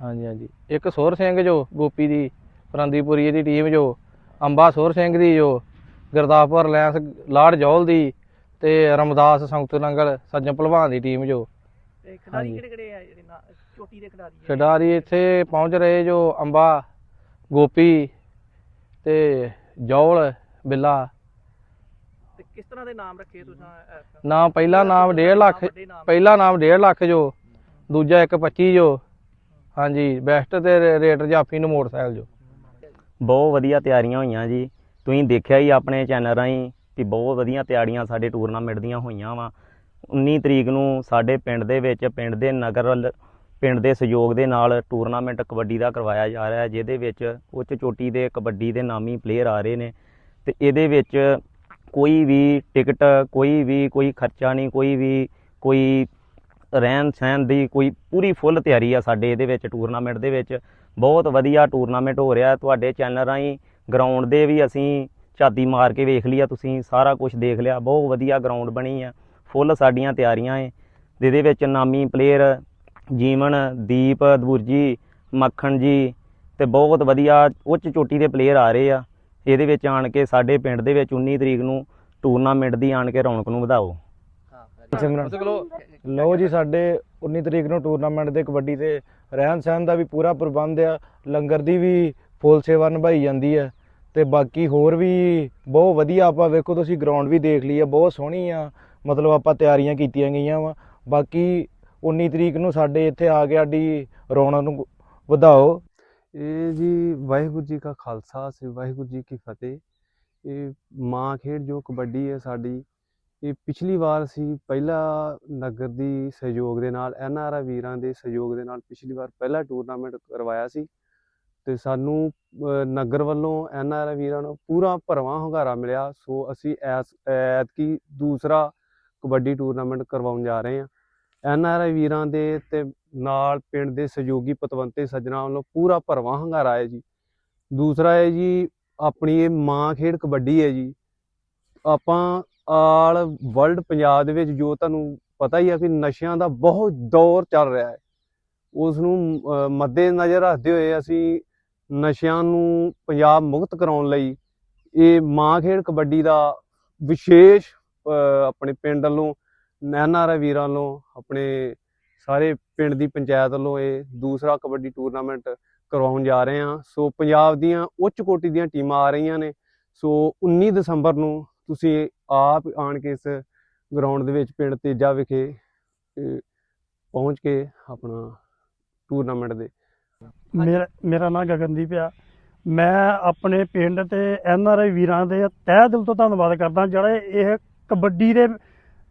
ਹਾਂਜੀ ਹਾਂਜੀ ਇੱਕ ਸੋਹਰ ਸਿੰਘ ਜੋ ਗੋਪੀ ਦੀ ਫਰੰਦੀਪੁਰੀ ਦੀ ਟੀਮ ਜੋ ਅੰਬਾ ਸੋਹਰ ਸਿੰਘ ਦੀ ਜੋ ਗੁਰਦਾਸਪੁਰ ਲੈਂਸ ਲਾੜ ਜੌਲ ਦੀ ਤੇ ਰਮਦਾਸ ਸੰਗਤ ਨੰਗਲ ਸੱਜਣ ਭਲਵਾਨ ਦੀ ਟੀਮ ਜੋ ਤੇ ਖਿਡਾਰੀ ਹਾਂਜੀ। ਕਿਹੜੇ ਕਿਹੜੇ ਆ ਜਿਹੜੇ ਨਾ ਚੋਟੀ ਦੇ ਖਿਡਾਰੀ ਆ ਖਿਡਾਰੀ ਇੱਥੇ ਪਹੁੰਚ ਰਹੇ ਜੋ ਅੰਬਾ ਗੋਪੀ ਤੇ ਜੌਲ ਬਿੱਲਾ ਤੇ ਕਿਸ ਤਰ੍ਹਾਂ ਦੇ ਨਾਮ ਰੱਖੇ ਤੁਸੀਂ? ਨਾਮ ਪਹਿਲਾ ਨਾਮ 1.5 ਲੱਖ। ਪਹਿਲਾ ਨਾਮ 1.5 ਲੱਖ ਜੋ ਦੂਜਾ 1.25 ਜੋ ਹਾਂਜੀ ਬੈਸਟ ਤੇ ਰੇਟ ਜਾਫੀ ਨੂੰ ਮੋਟਰਸਾਈਕਲ ਜੋ। ਬਹੁਤ ਵਧੀਆ ਤਿਆਰੀਆਂ ਹੋਈਆਂ ਜੀ। ਤੁਸੀਂ ਦੇਖਿਆ ਹੀ ਆਪਣੇ ਚੈਨਲ ਰਾਹੀਂ ਕਿ ਬਹੁਤ ਵਧੀਆ ਤਿਆਰੀਆਂ ਸਾਡੇ ਟੂਰਨਾਮੈਂਟ ਦੀਆਂ ਹੋਈਆਂ ਵਾ। 19 ਤਰੀਕ ਨੂੰ ਸਾਡੇ ਪਿੰਡ ਦੇ ਵਿੱਚ, ਪਿੰਡ ਦੇ ਨਗਰ ਪਿੰਡ ਦੇ ਸਹਿਯੋਗ ਦੇ ਨਾਲ ਟੂਰਨਾਮੈਂਟ ਕਬੱਡੀ ਦਾ ਕਰਵਾਇਆ ਜਾ ਰਿਹਾ ਹੈ, ਜਿਹਦੇ ਵਿੱਚ ਉੱਚ ਚੋਟੀ ਦੇ ਕਬੱਡੀ ਦੇ ਨਾਮੀ ਪਲੇਅਰ ਆ ਰਹੇ ਨੇ। ਤੇ ਇਹਦੇ ਵਿੱਚ ਕੋਈ ਵੀ ਟਿਕਟ ਕੋਈ ਵੀ, ਕੋਈ ਖਰਚਾ ਨਹੀਂ, ਕੋਈ ਵੀ, ਕੋਈ ਰਹਿਣ ਸਹਿਣ ਦੀ ਕੋਈ ਪੂਰੀ ਫੁੱਲ ਤਿਆਰੀ ਆ ਸਾਡੇ ਇਹਦੇ ਵਿੱਚ ਟੂਰਨਾਮੈਂਟ ਦੇ ਵਿੱਚ। ਬਹੁਤ ਵਧੀਆ ਟੂਰਨਾਮੈਂਟ ਹੋ ਰਿਹਾ ਤੁਹਾਡੇ ਚੈਨਲ ਰਾਹੀਂ। ਗਰਾਊਂਡ ਦੇ ਵੀ ਅਸੀਂ ਝਾਤੀ ਮਾਰ ਕੇ ਵੇਖ ਲਿਆ ਤੁਸੀਂ, ਸਾਰਾ ਕੁਝ ਦੇਖ ਲਿਆ। ਬਹੁਤ ਵਧੀਆ ਗਰਾਊਂਡ ਬਣੀ ਆ। ਫੁੱਲ ਸਾਡੀਆਂ ਤਿਆਰੀਆਂ ਏ। ਜਿਹਦੇ ਵਿੱਚ ਨਾਮੀ ਪਲੇਅਰ ਜੀਵਨ, ਦੀਪ ਦਬੁਰਜੀ ਮੱਖਣ ਜੀ ਤੇ ਬਹੁਤ ਵਧੀਆ ਉੱਚ ਚੋਟੀ ਦੇ ਪਲੇਅਰ ਆ ਰਹੇ ਆ। ਇਹਦੇ ਵਿੱਚ ਆਣ ਕੇ ਸਾਡੇ ਪਿੰਡ ਦੇ ਵਿੱਚ 19 ਤਰੀਕ ਨੂੰ ਟੂਰਨਾਮੈਂਟ ਦੀ ਆਣ ਕੇ ਰੌਣਕ ਨੂੰ ਵਧਾਓ। ਸਿਮਰਨ ਲਓ ਜੀ ਸਾਡੇ 19 ਤਰੀਕ ਨੂੰ ਟੂਰਨਾਮੈਂਟ ਦੇ ਕਬੱਡੀ ਤੇ ਰਹਿਣ ਸਹਿਣ ਦਾ ਵੀ ਪੂਰਾ ਪ੍ਰਬੰਧ ਆ। ਲੰਗਰ ਦੀ ਵੀ ਫੁੱਲ ਸੇਵਾ ਨਿਭਾਈ ਜਾਂਦੀ ਹੈ ਤੇ ਬਾਕੀ ਹੋਰ ਵੀ ਬਹੁਤ ਵਧੀਆ ਆਪਾਂ ਵੇਖੋ ਤੁਸੀਂ ਗਰਾਊਂਡ ਵੀ ਦੇਖ ਲਈ ਆ ਬਹੁਤ ਸੋਹਣੀ ਆ। ਮਤਲਬ ਆਪਾਂ ਤਿਆਰੀਆਂ ਕੀਤੀਆਂ ਗਈਆਂ ਵਾ। ਬਾਕੀ 19 ਤਰੀਕ ਨੂੰ ਸਾਡੇ ਇੱਥੇ ਆ ਕੇ ਸਾਡੀ ਰੌਣਕ ਨੂੰ ਵਧਾਓ। ਇਹ ਜੀ ਵਾਹਿਗੁਰੂ ਜੀ ਕਾ ਖਾਲਸਾ ਸ੍ਰੀ ਵਾਹਿਗੁਰੂ ਜੀ ਕੀ ਫਤਿਹ। ਇਹ ਮਾਂ ਖੇਡ ਜੋ ਕਬੱਡੀ ਹੈ ਸਾਡੀ ਇਹ ਪਿਛਲੀ ਵਾਰ ਅਸੀਂ ਪਹਿਲਾ ਨਗਰ ਦੀ ਸਹਿਯੋਗ ਦੇ ਨਾਲ ਐਨਆਰਆ ਵੀਰਾਂ ਦੇ ਸਹਿਯੋਗ ਦੇ ਨਾਲ ਪਿਛਲੀ ਵਾਰ ਪਹਿਲਾ ਟੂਰਨਾਮੈਂਟ ਕਰਵਾਇਆ ਸੀ। ਤੇ ਸਾਨੂੰ ਨਗਰ ਵੱਲੋਂ ਐਨਆਰਆ ਵੀਰਾਂ ਨੂੰ ਪੂਰਾ ਭਰਵਾਂ ਹੁੰਗਾਰਾ ਮਿਲਿਆ। ਸੋ ਅਸੀਂ ਐਸ, ਐਤਕੀ ਦੂਸਰਾ ਕਬੱਡੀ ਟੂਰਨਾਮੈਂਟ ਕਰਵਾਉਣ ਜਾ ਰਹੇ ਹਾਂ। ਐਨਆਰਆਈ ਵੀਰਾਂ ਦੇ ਤੇ ਨਾਲ ਪਿੰਡ ਦੇ ਸਹਿਯੋਗੀ ਪਤਵੰਤੇ ਸੱਜਣਾ ਵੱਲੋਂ ਪੂਰਾ ਭਰਵਾਂ ਹੰਗਾਰਾ ਹੈ ਜੀ। ਦੂਸਰਾ ਹੈ ਜੀ, ਆਪਣੀ ਇਹ ਮਾਂ ਖੇਡ ਕਬੱਡੀ ਹੈ ਜੀ। ਆਪਾਂ ਆਲ ਵਰਲਡ ਪੰਜਾਬ ਦੇ ਵਿੱਚ ਜੋ ਤੁਹਾਨੂੰ ਪਤਾ ਹੀ ਆ ਕਿ ਨਸ਼ਿਆਂ ਦਾ ਬਹੁਤ ਦੌਰ ਚੱਲ ਰਿਹਾ ਹੈ। ਉਸ ਨੂੰ ਅਹ, ਮੱਦੇ ਨਜ਼ਰ ਰੱਖਦੇ ਹੋਏ ਅਸੀਂ ਨਸ਼ਿਆਂ ਨੂੰ ਪੰਜਾਬ ਮੁਕਤ ਕਰਾਉਣ ਲਈ ਇਹ ਮਾਂ ਖੇਡ ਕਬੱਡੀ ਦਾ ਵਿਸ਼ੇਸ਼ ਆਪਣੇ ਪਿੰਡ ਵੱਲੋਂ ਨੈਨਾਰਾ ਵੀਰਾਂ ਵੱਲੋਂ ਆਪਣੇ ਸਾਰੇ ਪਿੰਡ ਦੀ ਪੰਚਾਇਤ ਵੱਲੋਂ ਇਹ ਦੂਸਰਾ ਕਬੱਡੀ ਟੂਰਨਾਮੈਂਟ ਕਰਵਾਉਣ ਜਾ ਰਹੇ ਹਾਂ। ਸੋ ਪੰਜਾਬ ਦੀਆਂ ਉੱਚ ਕੋਟੀ ਦੀਆਂ ਟੀਮਾਂ ਆ ਰਹੀਆਂ ਨੇ। ਸੋ 19 ਦਸੰਬਰ ਨੂੰ ਤੁਸੀਂ ਆਪ ਆਣ ਕੇ ਇਸ ਗਰਾਊਂਡ ਦੇ ਵਿੱਚ ਪਿੰਡ ਤੇਜਾ ਵਿਖੇ ਪਹੁੰਚ ਕੇ ਆਪਣਾ ਟੂਰਨਾਮੈਂਟ ਦੇ। ਮੇਰਾ ਮੇਰਾ ਨਾਮ ਗਗਨਦੀਪ ਆ। ਮੈਂ ਆਪਣੇ ਪਿੰਡ ਤੇ ਐਨ ਆਰ ਆਈ ਵੀਰਾਂ ਦੇ ਤਹਿ ਦਿਲ ਤੋਂ ਧੰਨਵਾਦ ਕਰਦਾ ਜਿਹੜੇ ਇਹ ਕਬੱਡੀ ਦੇ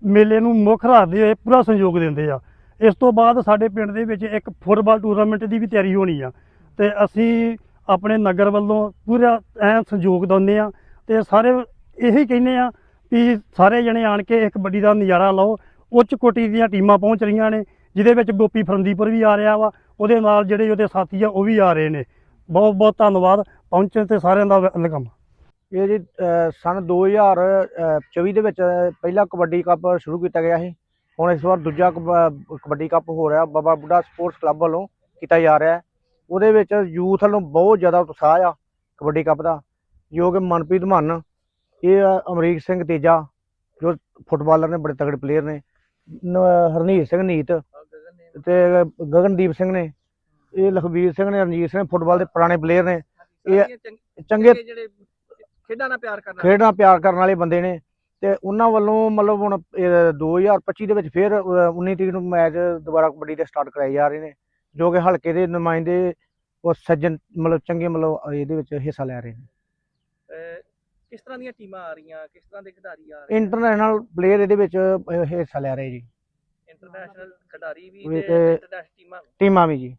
ਮੇਲੇ ਨੂੰ ਮੁੱਖ ਰੱਖਦੇ ਹੋਏ, ਪੂਰਾ ਸਹਿਯੋਗ ਦਿੰਦੇ ਆ। ਇਸ ਤੋਂ ਬਾਅਦ ਸਾਡੇ ਪਿੰਡ ਦੇ ਵਿੱਚ ਇੱਕ ਫੁੱਟਬਾਲ ਟੂਰਨਾਮੈਂਟ ਦੀ ਵੀ ਤਿਆਰੀ ਹੋਣੀ ਆ। ਤੇ ਅਸੀਂ ਆਪਣੇ ਨਗਰ ਵੱਲੋਂ ਪੂਰਾ ਐ ਸਹਿਯੋਗ ਦਿੰਦੇ ਆ। ਤੇ ਸਾਰੇ ਇਹੀ ਕਹਿੰਦੇ ਆ ਵੀ ਸਾਰੇ ਜਣੇ ਆਣ ਕੇ ਇਹ ਕਬੱਡੀ ਦਾ ਨਜ਼ਾਰਾ ਲਓ। ਉੱਚ ਕੋਟੀ ਦੀਆਂ ਟੀਮਾਂ ਪਹੁੰਚ ਰਹੀਆਂ ਨੇ, ਜਿਹਦੇ ਵਿੱਚ ਗੋਪੀ ਫਰੰਦੀਪੁਰ ਵੀ ਆ ਰਿਹਾ ਵਾ। ਉਹਦੇ ਨਾਲ ਜਿਹੜੇ ਉਹਦੇ ਸਾਥੀ ਆ, ਉਹ ਵੀ ਆ ਰਹੇ ਨੇ। ਬਹੁਤ ਬਹੁਤ ਧੰਨਵਾਦ। ਪਹੁੰਚਣ ਤੇ ਸਾਰਿਆਂ ਦਾ ਵੈਲਕਮ ਇਹ ਜੀ ਅਹ ਸਨ 2024 ਦੇ ਵਿੱਚ ਪਹਿਲਾ ਕਬੱਡੀ ਕੱਪ ਸ਼ੁਰੂ ਕੀਤਾ ਗਿਆ ਸੀ। ਹੁਣ ਇਸ ਵਾਰ ਦੂਜਾ ਕਬ- ਕਬੱਡੀ ਕੱਪ ਹੋ ਰਿਹਾ। ਬਾਬਾ ਬੁੱਢਾ ਸਪੋਰਟਸ ਕਲੱਬ ਵੱਲੋਂ ਕੀਤਾ ਜਾ ਰਿਹਾ। ਉਹਦੇ ਵਿੱਚ ਯੂਥ ਵੱਲੋਂ ਬਹੁਤ ਜ਼ਿਆਦਾ ਉਤਸ਼ਾਹ ਆ ਕਬੱਡੀ ਕੱਪ ਦਾ। ਜੋ ਕਿ ਮਨਪ੍ਰੀਤ ਮੰਨ ਇਹ ਆ ਅਮਰੀਕ ਸਿੰਘ ਤੇਜਾ ਜੋ ਫੁੱਟਬਾਲਰ ਨੇ ਬੜੇ ਤਗੜੇ ਪਲੇਅਰ ਨੇ। ਨ- ਹਰਨੀਤ ਸਿੰਘ ਨੀਤ ਤੇ ਗਗਨਦੀਪ ਸਿੰਘ ਨੇ। ਇਹ ਲਖਬੀਰ ਸਿੰਘ ਨੇ ਰਣਜੀਤ ਸਿੰਘ ਫੁੱਟਬਾਲ ਦੇ ਪੁਰਾਣੇ ਪਲੇਅਰ ਨੇ। ਇਹ ਚੰਗ- ਜਿਹੜੇ ਖੇਡਾਂ ਨਾਲ ਪਿਆਰ ਕਰਨਾ ਖੇਡਾਂ ਪਿਆਰ ਕਰਨ ਵਾਲੇ ਬੰਦੇ ਨੇ। ਤੇ ਉਹਨਾਂ ਵੱਲੋਂ ਮਤਲਬ ਹੁਣ ਇਹ 2025 ਦੇ ਵਿੱਚ ਫਿਰ ਅਹ, 19 ਤਰੀਕ ਨੂੰ ਮੈਚ ਦੁਬਾਰਾ ਕਬੱਡੀ ਦੇ ਸਟਾਰਟ ਕਰਾਏ ਜਾ ਰਹੇ ਨੇ ਜੋ ਕਿ ਹਲਕੇ ਦੇ ਨੁਮਾਇੰਦੇ ਉਹ ਸੱਜਣ ਮਤਲਬ ਚੰਗੇ ਮਤਲਬ ਇਹਦੇ ਵਿੱਚ ਹਿੱਸਾ ਲੈ ਰਹੇ ਨੇ। ਕਿਸ ਤਰ੍ਹਾਂ ਦੀਆਂ ਟੀਮਾਂ ਆ ਰਹੀਆਂ ਕਿਸ ਤਰ੍ਹਾਂ ਦੇ ਖਿਡਾਰੀ ਆ ਰਹੇ ਇੰਟਰਨੈਸ਼ਨਲ ਪਲੇਅਰ ਇਹਦੇ ਵਿੱਚ ਅਹ, ਹਿੱਸਾ ਲੈ ਰਹੇ ਜੀ। ਇੰਟਰਨੈਸ਼ਨਲ ਖਿਡਾਰੀ ਵੀ ਵੀ ਤੇ- ਇੰਟਰਨੈਸ਼ਨਲ ਟੀਮਾਂ ਵੀ। ਟੀਮਾਂ ਵੀ ਜੀ।